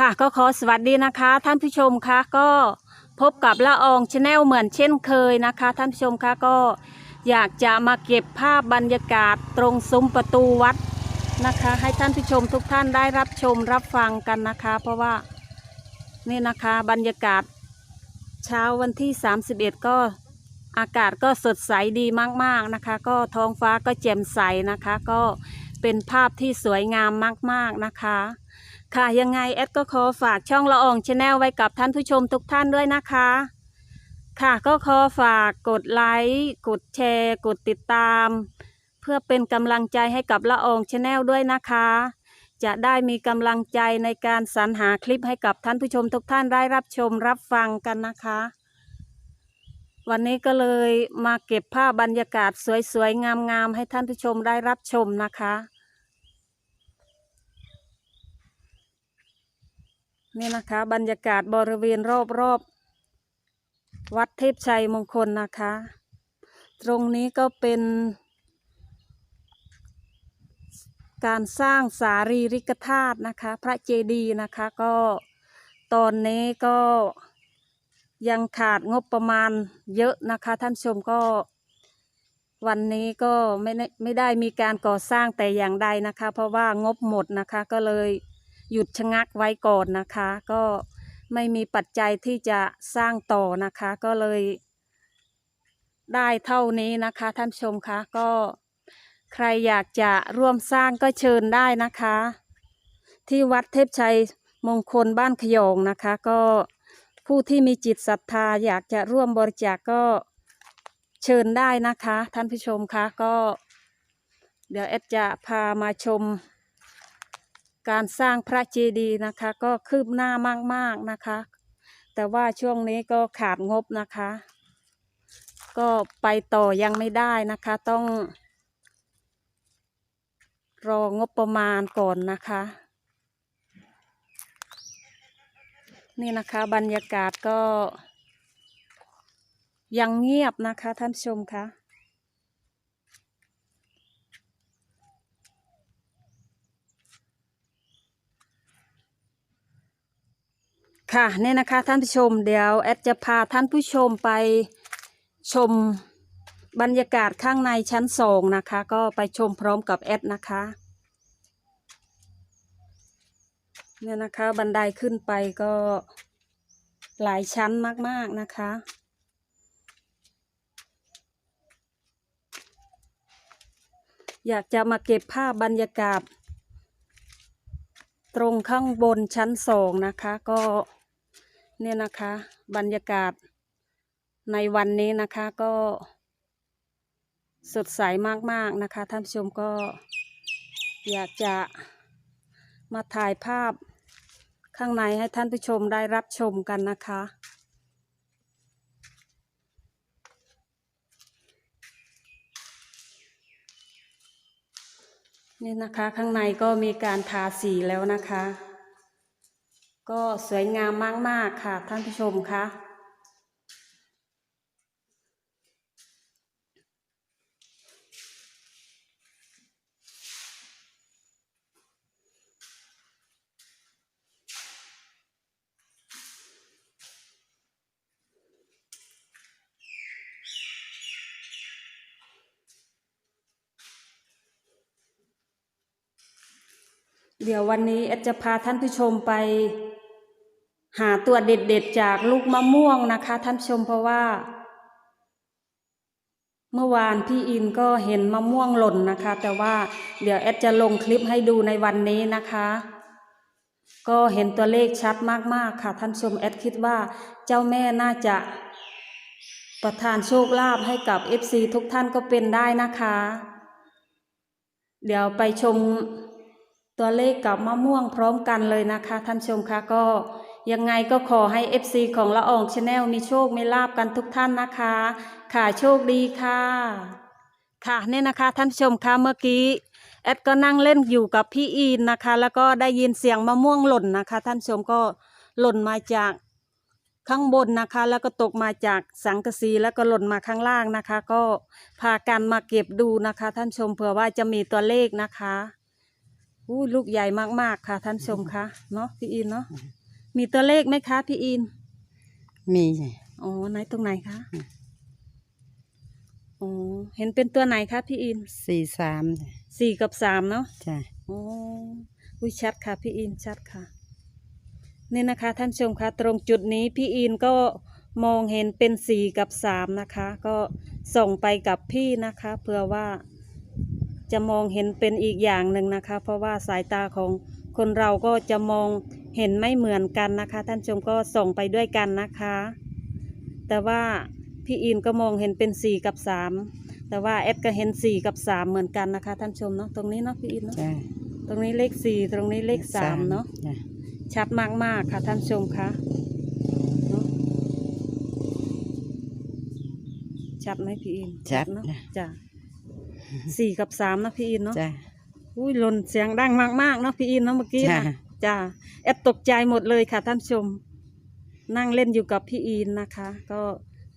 ค่ะก็ขอสวัสดีนะคะ ท่านผู้ชมคะก็พบกับละอองชาแนลเหมือนเช่นเคยนะคะ ท่านผู้ชมคะก็อยากจะมาเก็บภาพบรรยากาศตรงซุ้มประตูวัดนะคะ ให้ท่านผู้ชมทุกท่านได้รับชมรับฟังกันนะคะ เพราะว่านี่นะคะบรรยากาศเช้าวันที่ 31 ก็อากาศก็สดใสดีมากๆนะคะ ก็ท้องฟ้าก็แจ่มใสนะคะ ก็เป็นภาพที่สวยงามมากๆนะคะ ค่ะยังไงแอดก็ขอฝากช่องละอองชาแนลไว้กับท่านผู้ชมทุกท่านด้วยนะคะ ค่ะก็ขอฝากกดไลค์กดแชร์ กดติดตาม เพื่อเป็นกำลังใจให้กับละอองชาแนลด้วยนะคะ จะได้มีกำลังใจในการสรรหาคลิปให้กับท่านผู้ชมทุกท่านได้รับชมรับฟังกันนะคะ วันนี้ก็เลยมาเก็บภาพบรรยากาศสวยๆงามๆให้ท่านผู้ชมได้รับชมนะคะ นี่นะคะ บรรยากาศบริเวณรอบๆวัดเทพชัยมงคลนะคะ ตรงนี้ก็เป็น การสร้างสารีริกธาตุนะคะ พระเจดีย์นะคะก็ตอนนี้ก็ยังขาดงบประมาณเยอะนะคะ ท่านชมก็วันนี้ก็ไม่ได้ไม่ได้มีการก่อสร้างแต่อย่างใดนะคะ เพราะว่างบหมดนะคะก็เลย หยุดชะงักไว้ก่อนนะคะ ก็ไม่มีปัจจัยที่จะสร้างต่อนะคะ ก็เลยได้เท่านี้นะคะ ท่านชมคะก็ใครอยากจะร่วมสร้างก็เชิญได้นะคะ ที่วัดเทพชัยมงคลบ้านขยองนะคะ ก็ผู้ที่มีจิตศรัทธาอยากจะร่วมบริจาคก็เชิญได้นะคะ ท่านผู้ชมคะก็ เดี๋ยวแอดจะพามาชม การสร้างพระเจดีย์นะคะ ก็คืบหน้ามากๆนะคะ แต่ว่าช่วงนี้ก็ขาดงบนะคะ ก็ไปต่อยังไม่ได้นะคะ ต้อง รองบประมาณก่อนนะคะ นี่นะคะบรรยากาศก็ยังเงียบนะคะท่านชมคะ ค่ะเนี่ยนะคะท่านผู้ชมเดี๋ยวแอดจะพาท่านผู้ชมไปชมบรรยากาศข้างในชั้นสองนะคะ ก็ไปชมพร้อมกับแอดนะคะเนี่ยนะคะบันไดขึ้นไปก็หลายชั้นมาก ๆ นะคะ อยากจะมาเก็บภาพบรรยากาศ ตรงข้างบนชั้นสองนะคะ ก็ เนี่ยนะคะ บรรยากาศในวันนี้นะคะก็สดใสมากๆนะคะท่านผู้ชมก็อยากจะมาถ่ายภาพข้างในให้ท่านผู้ชมได้รับชมกันนะคะ นี่นะคะข้างในก็มีการทาสีแล้วนะคะ ก็สวยงามมาก ๆ ค่ะ ท่านผู้ชมคะเดี๋ยววันนี้แอดจะพาท่านผู้ชมไป หาตัวเด็ดๆจากลูกมะม่วงนะคะ ท่านชมเพราะว่า เมื่อวานพี่อินก็เห็นมะม่วงหล่นนะคะ แต่ว่าเดี๋ยวแอดจะลงคลิปให้ดูในวันนี้นะคะ ก็เห็นตัวเลขชัดมากๆค่ะ ท่านชมแอดคิดว่าเจ้าแม่น่าจะ ประทานโชคลาภให้กับ FC ทุกท่านก็เป็นได้นะคะ เดี๋ยวไปชมตัวเลขกับมะม่วงพร้อมกันเลยนะคะ ท่านชมคะก็ ยังไงก็ขอให้ FC ของละอองชาแนลมีโชคมีลาบกันทุกท่านนะคะ ค่ะโชคดีค่ะ ค่ะเนี่ยนะคะท่านผู้ชมคะเมื่อกี้แอดก็นั่งเล่นอยู่กับพี่อีนนะคะ แล้วก็ได้ยินเสียงมะม่วงหล่นนะคะ ท่านผู้ชมก็หล่นมาจากข้างบนนะคะ แล้วก็ตกมาจากสังกะสีแล้วก็หล่นมาข้างล่างนะคะ ก็พากันมาเก็บดูนะคะ ท่านชมเผื่อว่าจะมีตัวเลขนะคะอู้ลูกใหญ่มากๆค่ะ ท่านชมคะเนาะพี่อินเนาะ มีตัวเลขไหมคะพี่อินมีจ้ะอ๋อไหนตรงไหนคะอืมอ๋อเห็นเป็นตัวไหนคะพี่อินสี่สามจ้ะสี่กับสามเนาะจ้ะอ๋ออุ้ยชัดค่ะ พี่อินชัดค่ะ นี่นะคะ ท่านผู้ชมคะตรงจุดนี้พี่อินก็มองเห็นเป็นสี่กับสามนะคะ ก็ส่งไปกับพี่นะคะเผื่อว่าจะมองเห็นเป็นอีกอย่างหนึ่งนะคะ เพราะว่าสายตาของคนเราก็จะมองเห็นไม่เหมือนกันนะคะ ท่านผู้ชมก็ส่งไปด้วยกันนะคะ แต่ว่าพี่อินก็มองเห็นเป็นสี่กับสามแต่ว่าแอดก็เห็นสี่กับสามเหมือนกันนะคะ ท่านผู้ชมเนาะตรงนี้เนาะพี่อินเนาะจ้ะตรงนี้เลขสี่ตรงนี้เลขสามเนาะจ้ะชัดมากๆค่ะ ท่านผู้ชมคะเนาะชัดไหมพี่อินชัดเนาะจ้ะจ้ะสี่กับสามนะพี่อินเนาะ จ้ะ อุ้ยหล่นเสียงดังมากๆเนาะพี่อินเนาะเมื่อกี้จ้ะนะจ้ะแอดตกใจหมดเลยค่ะท่านผู้ชม นั่งเล่นอยู่กับพี่อินนะคะ ก็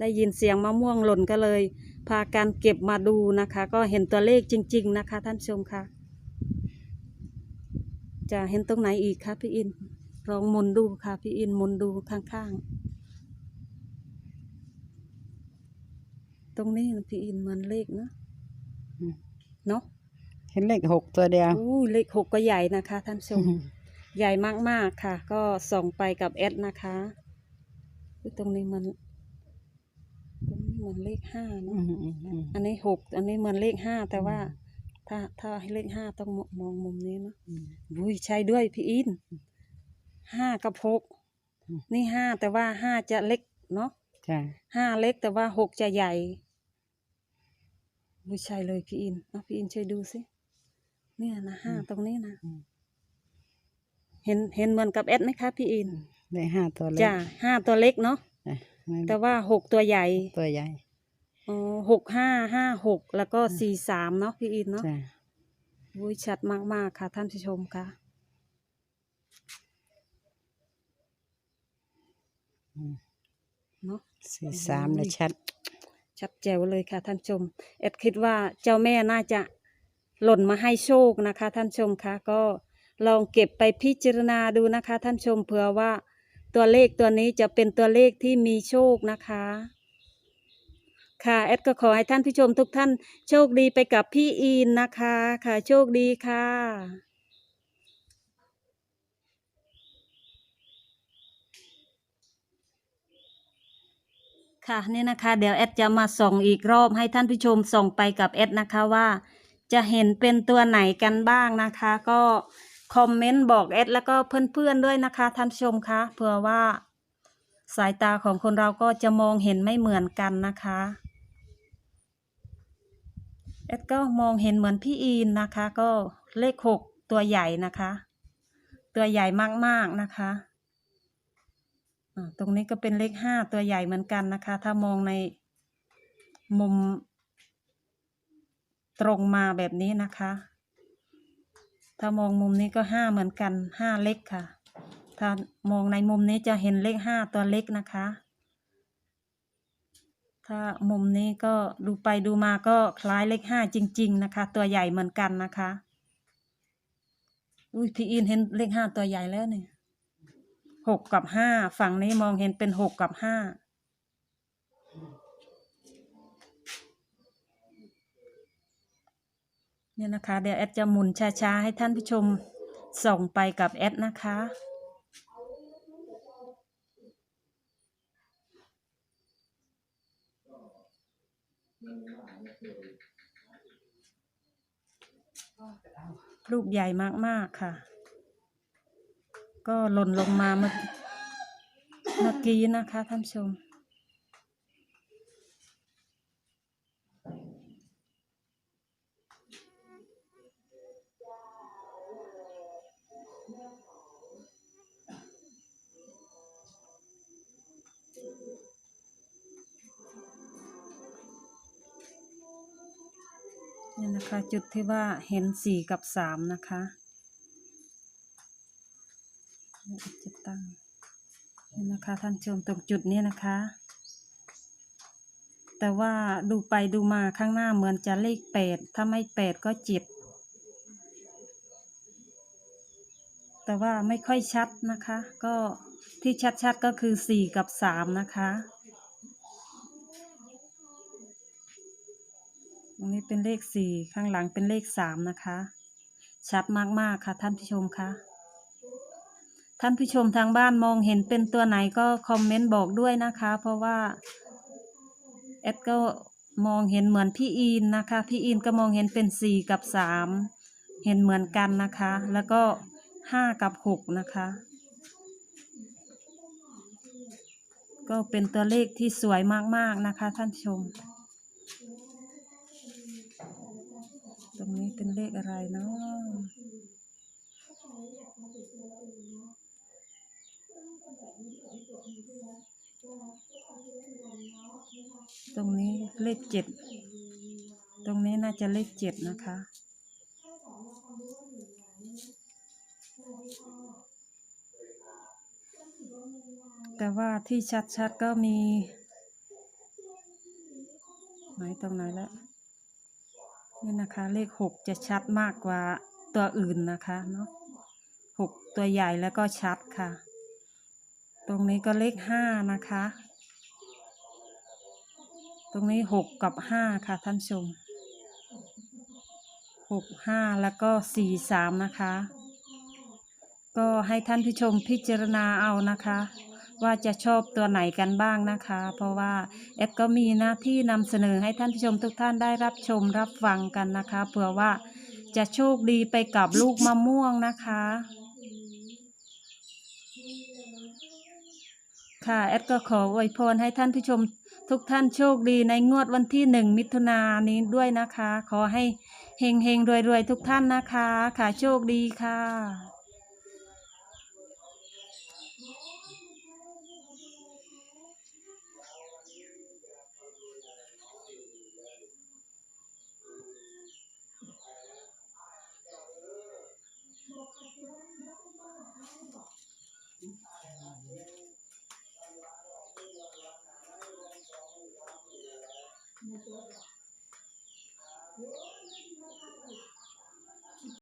ได้ยินเสียงมะม่วงหล่นก็เลย พากันเก็บมาดูนะคะ ก็เห็นตัวเลขจริง ๆ นะคะ ท่านผู้ชมค่ะจะเห็นตรงไหนอีกคะพี่อินลองหมุนดูค่ะพี่อินหมุนดูข้างๆ ตรงนี้นะพี่อินเหมือนเลขนะอืมเนาะ เห็นเลขหกตัวเดียว อู้เลขหกก็ใหญ่นะคะ ท่านผู้ชม ใหญ่มากๆค่ะ ก็ส่งไปกับแอดนะคะอุ๊ยตรงนี้มันตรงนี้เหมือนเลขห้าเนอือะมอืมอืมอันนี้หกอันนี้เหมือนเลขห้าแต่ว่า ถ้าถ้าให้เลขห้าต้องมมองมุมนี้เนาะอืมอุ้ยใช่ด้วยพี่อินห้ากับหกอืมนี่ห้าแต่ว่าห้าจะเล็กเนาะจ้ะห้าเล็กแต่ว่าหกจะใหญ่อุ้ยใช่เลยพี่อินเอาพี่อินช่วยดูสิ เนี่ยนะห้าตรงนี้นะอืม เห็นเห็นเหมือนกับแอดไหมคะพี่อินเลขห้าตัวเล็กจ้าห้าตัวเล็กเนาะจ้ะนั่นแต่ว่าหกตัวใหญ่ตัวใหญ่อ๋อหกห้าห้าหกแล้วก็สี่สามเนาะพี่อินเนาะ จ้ะอุ้ยชัดมาก ๆ ค่ะ ท่านผู้ชมค่ะอืมเนาะ สี่สามเลยชัด ชัดแจ๋วเลยค่ะ ท่านผู้ชมแอดคิดว่าเจ้าแม่น่าจะ หล่นมาให้โชคนะคะ ท่านชมคะก็ลองเก็บไปพิจารณาดูนะคะ ท่านชมเผื่อว่า ตัวเลขตัวนี้จะเป็นตัวเลขที่มีโชคนะคะ ค่ะแอดก็ขอให้ท่านผู้ชมทุกท่านโชคดีไปกับพี่อีนนะคะค่ะโชคดีค่ะค่ะนี่นะคะเดี๋ยวแอดจะมาส่องอีกรอบให้ท่านผู้ชมส่องไปกับแอดนะคะว่า จะเห็นเป็นตัวไหนกันบ้างนะคะ ก็คอมเมนต์บอกแอดแล้วก็เพื่อนๆด้วยนะคะท่านชมคะเผื่อว่า สายตาของคนเราก็จะมองเห็นไม่เหมือนกันนะคะแอดก็มองเห็นเหมือนพี่อีนนะคะ ก็เลขหกตัวใหญ่นะคะ ตัวใหญ่มากๆนะคะตรงนี้ก็เป็นเลขห้าตัวใหญ่เหมือนกันนะคะ ถ้ามองในมุม ตรงมาแบบนี้นะคะ ถ้ามองมุมนี้ก็ห้าเหมือนกันห้าเล็กค่ะ ถ้ามองในมุมนี้จะเห็นเลขห้าตัวเล็กนะคะ ถ้ามุมนี้ก็ดูไปดูมาก็คล้ายเลขห้าจริง ๆ นะคะ ตัวใหญ่เหมือนกันนะคะอุ้ยพี่อินเห็นเลขห้าตัวใหญ่แล้วเนี่ยหกกับห้าฝั่งนี้มองเห็นเป็นหกกับห้า เนี่ยนะคะ เดี๋ยวแอดจะหมุนช้าๆ ให้ท่านผู้ชมส่งไปกับแอดนะคะรูปใหญ่มากๆค่ะ ก็หล่นลงมาเมื่อเมื่อกี้นะคะท่านผู้ชม นะคะ จุดที่ว่าเห็นสี่กับสามนะคะจะตั้งนี่นะคะท่านชมตรงจุดนี้นะคะ แต่ว่าดูไปดูมาข้างหน้าเหมือนจะเลขแปดถ้าไม่แปดก็เจ็ดแต่ว่าไม่ค่อยชัดนะคะ ก็ที่ชัดๆก็คือสี่กับสามนะคะ ตรงนี้เป็นเลขสี่ข้างหลังเป็นเลขสามนะคะ ชัดมากๆค่ะท่านผู้ชมคะท่านผู้ชมทางบ้านมองเห็นเป็นตัวไหนก็คอมเมนต์บอกด้วยนะคะ เพราะว่าแอดก็มองเห็นเหมือนพี่อีนนะคะ พี่อีนก็มองเห็นเป็นสี่กับสามเห็นเหมือนกันนะคะ แล้วก็ห้ากับหกนะคะ ก็เป็นตัวเลขที่สวยมากๆนะคะท่านผู้ชม ตรงนี้เป็นเลขอะไรเนาะตรงนี้เลขเจ็ด ตรงนี้น่าจะเลขเจ็ดนะคะ แต่ว่าที่ชัดๆก็มี ไหนตรงไหนแล้ว นี่นะคะ เลขหกจะชัดมากกว่าตัวอื่นนะคะเนาะหกตัวใหญ่แล้วก็ชัดค่ะ ตรงนี้ก็เลขห้านะคะ ตรงนี้หกกับห้าค่ะท่านชมหกห้าแล้วก็สี่สามนะคะ ก็ให้ท่านผู้ชมพิจารณาเอานะคะ ว่าจะชอบตัวไหนกันบ้างนะคะ เพราะว่าแอดก็มีหน้าที่นำเสนอให้ท่านผู้ชมทุกท่านได้รับชมรับฟังกันนะคะเผื่อว่าจะโชคดีไปกับลูกมะม่วงนะคะ ค่ะแอดก็ขออวยพรให้ท่านผู้ชมทุกท่านโชคดีในงวดวันที่หนึ่งมิถุนายนนี้ด้วยนะคะ ขอให้เฮงเฮงรวยรวยทุกท่านนะคะ ค่ะโชคดีค่ะ fruto.